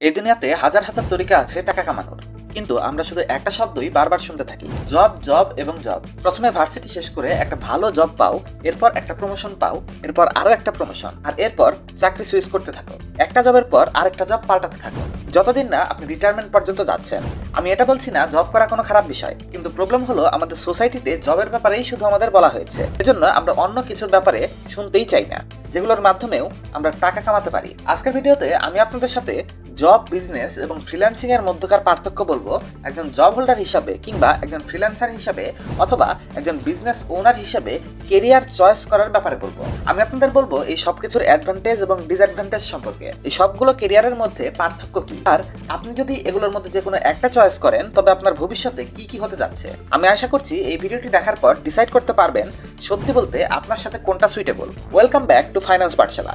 এই দুনিয়াতে হাজার হাজার তরিকা আছে টাকা কামানোর। কিন্তু আমরা শুধু একটা শব্দই বারবার শুনতে থাকি, জব জব এবং জব। প্রথমে ভার্সিটি শেষ করে একটা ভালো জব পাও, এরপর একটা প্রমোশন পাও, এরপর আরও একটা প্রমোশন আর এরপর চাকরি সুইচ করতে থাকো। একটা জবের পর আরেকটা জব পাল্টাতে থাকো। যতদিন না আপনি রিটায়ারমেন্ট পর্যন্ত যাচ্ছেন, আমি এটা বলছি না জব করা কোনো খারাপ বিষয়, কিন্তু প্রবলেম হলো আমাদের সোসাইটিতে জবের ব্যাপারেই শুধু আমাদের বলা হয়েছে। এজন্য আমরা অন্য কিছুর ব্যাপারে শুনতেই চাই না, যেগুলোর মাধ্যমেও আমরা টাকা কামাতে পারি। আজকের ভিডিওতে আমি আপনাদের সাথে জব বিজনেস এবং ফ্রিল্যান্সিং এর মধ্যকার পার্থক্য বলব একজন জব হোল্ডার হিসাবে কিংবা একজন ফ্রিল্যান্সার হিসাবে অথবা একজন বিজনেস ওনার হিসাবে কেরিয়ার চয়েস করার ব্যাপারে বলব। আমি আপনাদের বলব এই সব কিছুর অ্যাডভান্টেজ এবং ডিসঅ্যাডভান্টেজ সম্পর্কে। এই সবগুলো কেরিয়ারের মধ্যে পার্থক্য কি? আর আপনি যদি এগুলোর মধ্যে যে কোনো একটা চয়েস করেন, তবে আপনার ভবিষ্যতে কি কি হতে যাচ্ছে? আমি আশা করছি এই ভিডিওটি দেখার পর ডিসাইড করতে পারবেন সত্যি বলতে আপনার সাথে কোনটা suitable welcome back to finance Pathshala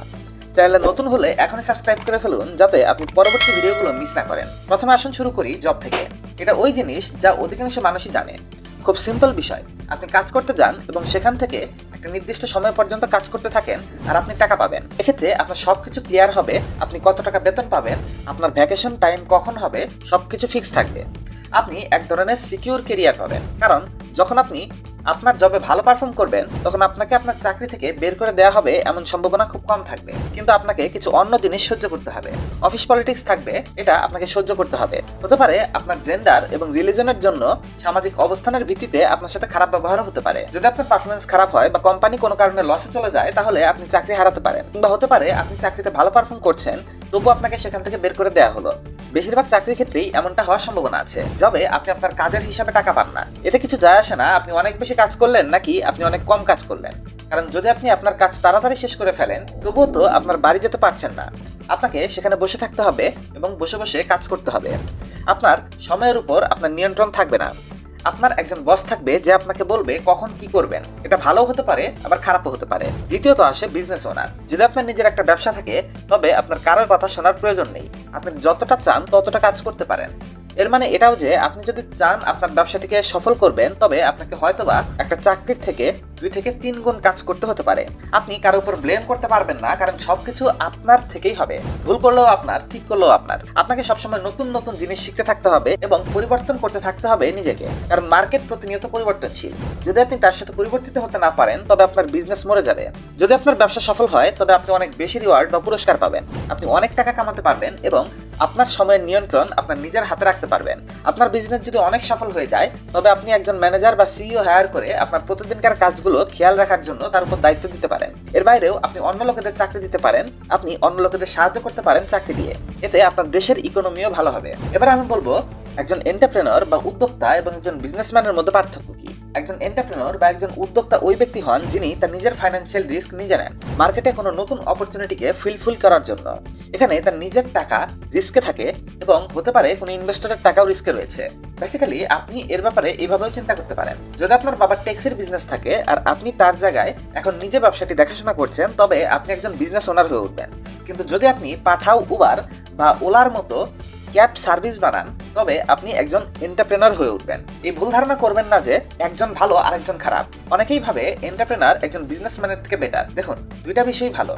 চ্যানেলে নতুন হলে এখনই সাবস্ক্রাইব করে ফেলুন যাতে আপনি পরবর্তী ভিডিওগুলো মিস না করেন। প্রথমে আসুন শুরু করি জব থেকে। এটা ওই জিনিস যা অধিকাংশ মানুষই জানে। খুব সিম্পল বিষয়। আপনি কাজ করতে যান এবং সেখান থেকে একটা নির্দিষ্ট সময় পর্যন্ত কাজ করতে থাকেন আর আপনি টাকা পাবেন। এক্ষেত্রে আপনার সবকিছু ক্লিয়ার হবে, আপনি কত টাকা বেতন পাবেন, আপনার ভ্যাকেশন টাইম কখন হবে, সবকিছু ফিক্স থাকবে। আপনি এক ধরনের সিকিউর কেরিয়ার পাবেন। কারণ যখন আপনি আপনার জবে ভালো পারফর্ম করবেন, তখন আপনাকে আপনার চাকরি থেকে বের করে দেওয়া হবে এমন সম্ভাবনা খুব কম থাকবে। কিন্তু আপনাকে কিছু অন্য জিনিস সহ্য করতে হবে। অফিস পলিটিক্স থাকবে, এটা আপনাকে সহ্য করতে হবে। হতে পারে আপনার জেন্ডার এবং রিলিজনের জন্য সামাজিক অবস্থানের ভিত্তিতে আপনার সাথে খারাপ ব্যবহারও হতে পারে। যদি আপনার পারফরমেন্স খারাপ হয় বা কোম্পানি কোনো কারণে লসে চলে যায়, তাহলে আপনি চাকরি হারাতে পারেন। কিংবা হতে পারে আপনি চাকরিতে ভালো পারফর্ম করছেন তবু আপনাকে সেখান থেকে বের করে দেওয়া হলো। বেশিরভাগ চাকরির ক্ষেত্রেই এমনটা হওয়ার সম্ভাবনা আছে। যবে আপনি আপনার কাজের হিসাবে টাকা পান না। এতে কিছু যায় আসে না, আপনি অনেক বেশি কাজ করলেন নাকি আপনি অনেক কম কাজ করলেন? কারণ যদি আপনি আপনার কাজ তাড়াতাড়ি শেষ করে ফেলেন, তবুও তো আপনার বাড়ি যেতে পারছেন না। আপনাকে সেখানে বসে থাকতে হবে এবং বসে বসে কাজ করতে হবে। আপনার সময়ের উপর আপনার নিয়ন্ত্রণ থাকবে না। আপনার একজন বস থাকবে যে আপনাকে বলবে কখন কি করবেন। এটা ভালো হতে পারে, আবার খারাপও হতে পারে। দ্বিতীয়ত আসে বিজনেস ওনার যদি আপনার নিজের একটা ব্যবসা থাকে, তবে আপনার কারোর কথা শোনার প্রয়োজন নেই। আপনি যতটা চান ততটা কাজ করতে পারেন। এর মানে এটাও যে আপনি যদি চান আপনার ব্যবসাটিকে সফল করবেন, তবে আপনাকে হয়তোবা একটা চাকরির থেকে দুই থেকে তিন গুণ কাজ করতে হতে পারে। আপনি কারও উপর ব্লেম করতে পারবেন না, কারণ সবকিছু আপনার থেকেই হবে। ভুল করলেও আপনার, ঠিক করলেও আপনার। আপনাকে সবসময় নতুন নতুন জিনিস শিখতে থাকতে হবে এবং পরিবর্তন করতে থাকতে হবে নিজেকে। কারণ মার্কেট প্রতিনিয়ত পরিবর্তনশীল। যদি আপনি তার সাথে পরিবর্তিত হতে না পারেন, তবে আপনার বিজনেস মরে যাবে। যদি আপনার ব্যবসা সফল হয়, তবে আপনি অনেক বেশি রিওয়ার্ড বা পুরস্কার পাবেন। আপনি অনেক টাকা কামাতে পারবেন এবং আপনার সময়ের নিয়ন্ত্রণ আপনার নিজের হাতে রাখতে পারবেন। আপনার বিজনেস যদি অনেক সফল হয়ে যায়, তবে আপনি একজন ম্যানেজার বা সিইও হায়ার করে আপনার প্রতিদিনকার কাজগুলো খেয়াল রাখার জন্য তার উপর দায়িত্ব দিতে পারেন। এর বাইরেও আপনি অন্য লোকেদের চাকরি দিতে পারেন, আপনি অন্য লোকেদের সাহায্য করতে পারেন চাকরি দিয়ে। এতে আপনার দেশের ইকোনমিও ভালো হবে। এবার আমি বলব, একজন এন্টারপ্রেনর বা উদ্যোক্তা এবং একজন বিজনেসম্যানের মধ্যে পার্থক্য কি? একজন এন্টারপ্রেনর বা একজন উদ্যোক্তা ওই ব্যক্তি হন যিনি তার নিজের ফাইন্যান্সিয়াল রিস্ক নিজে নেন। মার্কেটে কোনো নতুন অপরচুনিটিকে ফিলফিল করার জন্য। এখানে তার নিজের টাকা রিস্কে থাকে এবং হতে পারে কোনো ইনভেস্টরের টাকাও রিস্কে রয়েছে। বেসিক্যালি আপনি এর ব্যাপারে এইভাবেও চিন্তা করতে পারেন। যদি আপনার বাবার ট্যাক্সির বিজনেস থাকে আর আপনি তার জায়গায় এখন নিজে ব্যবসাটি দেখাশোনা করছেন, তবে আপনি একজন বিজনেস ওনার হয়ে উঠবেন। কিন্তু যদি আপনি পাঠাও উবার বা ওলার মতো ক্যাব সার্ভিস বানান, তবে আপনি একজন এন্টারপ্রেনার হয়ে উঠবেন। এই ভুল ধারণা করবেন না যে একজন ভালো আর একজন খারাপ। অনেকেই ভাবে এন্টারপ্রেনার একজন বিজনেসম্যানের থেকে বেটার দেখুন, দুইটা বিষয়ই ভালো।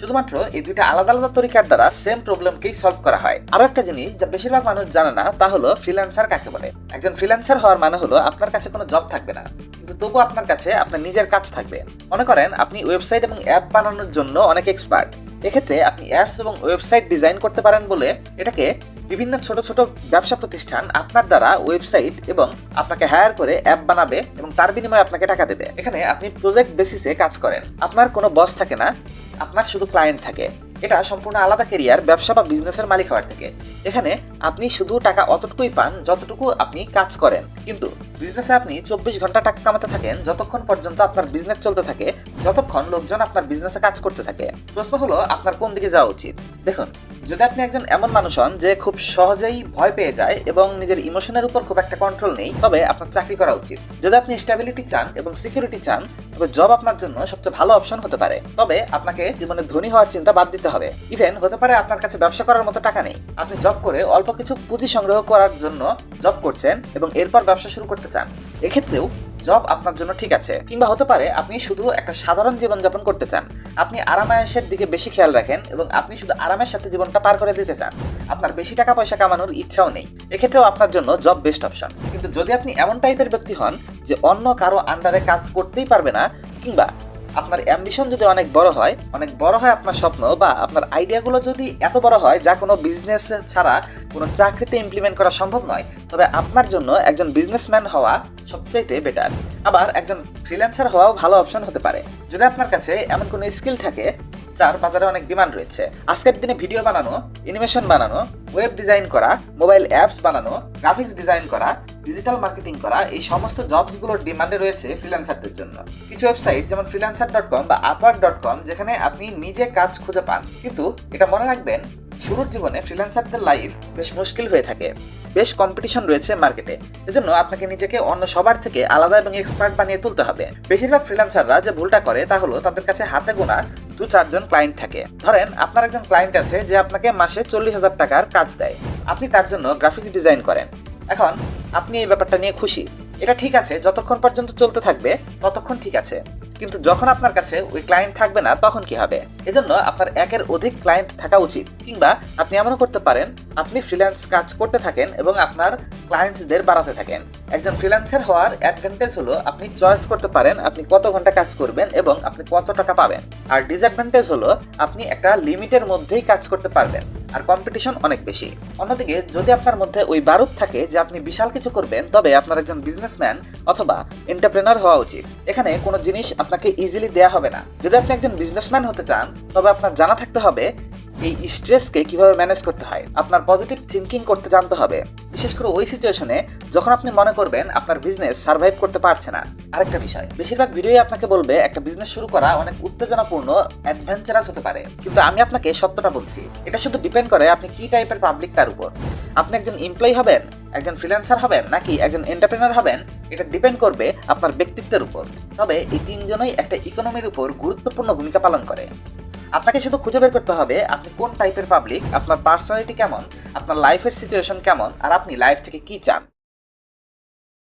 শুধুমাত্র এই দুইটা আলাদা আলাদা তরিকার দ্বারা সেম প্রবলেমকেই সলভ করা হয়। আরও একটা জিনিস যা বেশিরভাগ মানুষ জানে না, তা হলো ফ্রিল্যান্সার কাকে বলে। একজন ফ্রিল্যান্সার হওয়ার মানে হলো আপনার কাছে কোনো জব থাকবে না। কিন্তু তবু আপনার কাছে আপনার নিজের কাজ থাকবে। মনে করেন, আপনি ওয়েবসাইট এবং অ্যাপ বানানোর জন্য অনেক এক্সপার্ট এক্ষেত্রে আপনি অ্যাপস এবং ওয়েবসাইট ডিজাইন করতে পারেন বলে এটাকে বিভিন্ন ছোট ছোট ব্যবসা প্রতিষ্ঠান আপনার দ্বারা ওয়েবসাইট এবং আপনাকে হায়ার করে অ্যাপ বানাবে এবং তার বিনিময়ে আপনাকে টাকা দেবে। এখানে আপনি প্রজেক্ট বেসিসে কাজ করেন। আপনার কোনো বস থাকে না, আপনার শুধু ক্লায়েন্ট থাকে। এটা সম্পূর্ণ আলাদা কেরিয়ার, ব্যবসা বা বিজনেসের মালিক হওয়ার থেকে। এখানে আপনি শুধু টাকা অতটুকুই পান যতটুকু আপনি কাজ করেন। কিন্তু বিজনেসে আপনি চব্বিশ ঘণ্টা টাকা কামাতে থাকেন, যতক্ষণ পর্যন্ত আপনার বিজনেস চলতে থাকে যতক্ষণ লোকজন আপনার বিজনেসে কাজ করতে থাকে, প্রশ্ন হলো আপনার কোন দিকে যাওয়া উচিত? দেখুন, যদি আপনি একজন এমন মানুষ হন যে খুব সহজেই ভয় পেয়ে যায় এবং নিজের ইমোশনের উপর খুব একটা কন্ট্রোল নেই, তবে আপনার চাকরি করা উচিত। যদি আপনি স্টেবিলিটি চান এবং সিকিউরিটি চান, তবে জব আপনার জন্য সবচেয়ে ভালো অপশন হতে পারে। তবে আপনাকে জীবনে ধনী হওয়ার চিন্তা বাদ দিতে হবে। ইভেন হতে পারে আপনার কাছে ব্যবসা করার মতো টাকা নেই। আপনি জব করে অল্প কিছু পুঁজি সংগ্রহ করার জন্য জব করছেন এবং এরপর ব্যবসা শুরু করতে চান। এক্ষেত্রেও জব আপনার জন্য ঠিক আছে, কিংবা হতে পারে আপনি শুধু একটা সাধারণ জীবনযাপন করতে চান। আপনি আরামায়েশের দিকে বেশি খেয়াল রাখেন এবং আপনি শুধু আরামের সাথে জীবনটা পার করে দিতে চান। আপনার বেশি টাকা পয়সা কামানোর ইচ্ছাও নেই। এক্ষেত্রেও আপনার জন্য জব বেস্ট অপশন। কিন্তু যদি আপনি এমন টাইপের ব্যক্তি হন যে অন্য কারও আন্ডারে কাজ করতেই পারবে না, কিংবা আপনার অ্যাম্বিশন যদি অনেক বড় হয়, অনেক বড় হয় আপনার স্বপ্ন বা আপনার আইডিয়াগুলো যদি এত বড় হয় যা কোনো বিজনেস ছাড়া কোনো চাকরিতে ইমপ্লিমেন্ট করা সম্ভব নয়, তবে আপনার জন্য একজন বিজনেসম্যান হওয়া সবচাইতে বেটার আবার একজন ফ্রিল্যান্সার হওয়াও ভালো অপশন হতে পারে। যদি আপনার কাছে এমন কোনো স্কিল থাকে, যার বাজারে অনেক ডিমান্ড রয়েছে, আজকের দিনে ভিডিও বানানো অ্যানিমেশন বানানো ওয়েব ডিজাইন করা মোবাইল অ্যাপস বানানো গ্রাফিক্স ডিজাইন করা ডিজিটাল মার্কেটিং করা, এই সমস্ত জবসগুলোর ডিমান্ডে রয়েছে ফ্রিল্যান্সারদের জন্য। কিছু ওয়েবসাইট যেমন ফ্রিল্যান্সার ডট কম বা আপওয়ার্ক ডট কম যেখানে আপনি নিজে কাজ খুঁজে পান। কিন্তু এটা মনে রাখবেন শুরুর জীবনে ফ্রিল্যান্সারদের লাইফ বেশ মুশকিল হয়ে থাকে। বেশ কম্পিটিশন রয়েছে মার্কেটে এজন্য আপনাকে নিজেকে অন্য সবার থেকে আলাদা এবং এক্সপার্ট বানিয়ে তুলতে হবে। বেশিরভাগ ফ্রিল্যান্সাররা যে ভুলটা করে তা হলো তাদের কাছে হাতে গোনা দু চারজন ক্লায়েন্ট থাকে। ধরেন, আপনার একজন ক্লায়েন্ট আছে যে আপনাকে মাসে চল্লিশ হাজার টাকার কাজ দেয়। আপনি তার জন্য গ্রাফিক্স ডিজাইন করেন। এখন আপনি এই ব্যাপারটা নিয়ে খুশি। এটা ঠিক আছে, যতক্ষণ পর্যন্ত চলতে থাকবে, ততক্ষণ ঠিক আছে। কিন্তু যখন আপনার কাছে ওই ক্লায়েন্ট থাকবে না, তখন কি হবে? এজন্য আপনার একের অধিক ক্লায়েন্ট থাকা উচিত। কিংবা আপনি এমনও করতে পারেন, আপনি ফ্রিল্যান্স কাজ করতে থাকেন এবং আপনার ক্লায়েন্টসদের বাড়াতে থাকেন। একজন ফ্রিল্যান্সার হওয়ার অ্যাডভান্টেজ হলো আপনি চয়েস করতে পারেন আপনি কত ঘণ্টা কাজ করবেন এবং আপনি কত টাকা পাবেন। আর ডিসঅ্যাডভান্টেজ হলো আপনি একটা লিমিটের মধ্যেই কাজ করতে পারবেন। আর কম্পিটিশন অনেক বেশি। অন্যদিকে, যদি আপনার মধ্যে ওই বারুদ থাকে যে আপনি বিশাল কিছু করবেন, তবে আপনার একজন বিজনেসম্যান অথবা এন্টারপ্রেনার হওয়া উচিত। এখানে কোনো জিনিস আপনাকে ইজিলি দেয়া হবে না। যদি আপনি একজন বিজনেসম্যান হতে চান, তবে আপনার জানা থাকতে হবে এই স্ট্রেসকে কীভাবে ম্যানেজ করতে হয়, আপনার পজিটিভ থিঙ্কিং করতে জানতে হবে। বিশেষ করে ওই সিচুয়েশনে যখন আপনি মনে করবেন আপনার বিজনেস সার্ভাইভ করতে পারছে না। আরেকটা বিষয়, বেশিরভাগ ভিডিওই আপনাকে বলবে একটা বিজনেস শুরু করা অনেক উত্তেজনাপূর্ণ অ্যাডভেঞ্চারাস হতে পারে। কিন্তু আমি আপনাকে সত্যটা বলছি, এটা শুধু ডিপেন্ড করে আপনি কি টাইপের পাবলিক তার উপর। আপনি একজন এমপ্লয়ি হবেন, একজন ফ্রিল্যান্সার হবেন, নাকি একজন এন্টারপ্রেনার হবেন, এটা ডিপেন্ড করবে আপনার ব্যক্তিত্বের উপর। তবে এই তিনজনই একটা ইকোনমির উপর গুরুত্বপূর্ণ ভূমিকা পালন করে। আপনাকে শুধু খুঁজে বের করতে হবে আপনি কোন টাইপের পাবলিক আপনার পার্সোনালিটি কেমন, আপনার লাইফের সিচুয়েশন কেমন, আর আপনি লাইফ থেকে কি চান।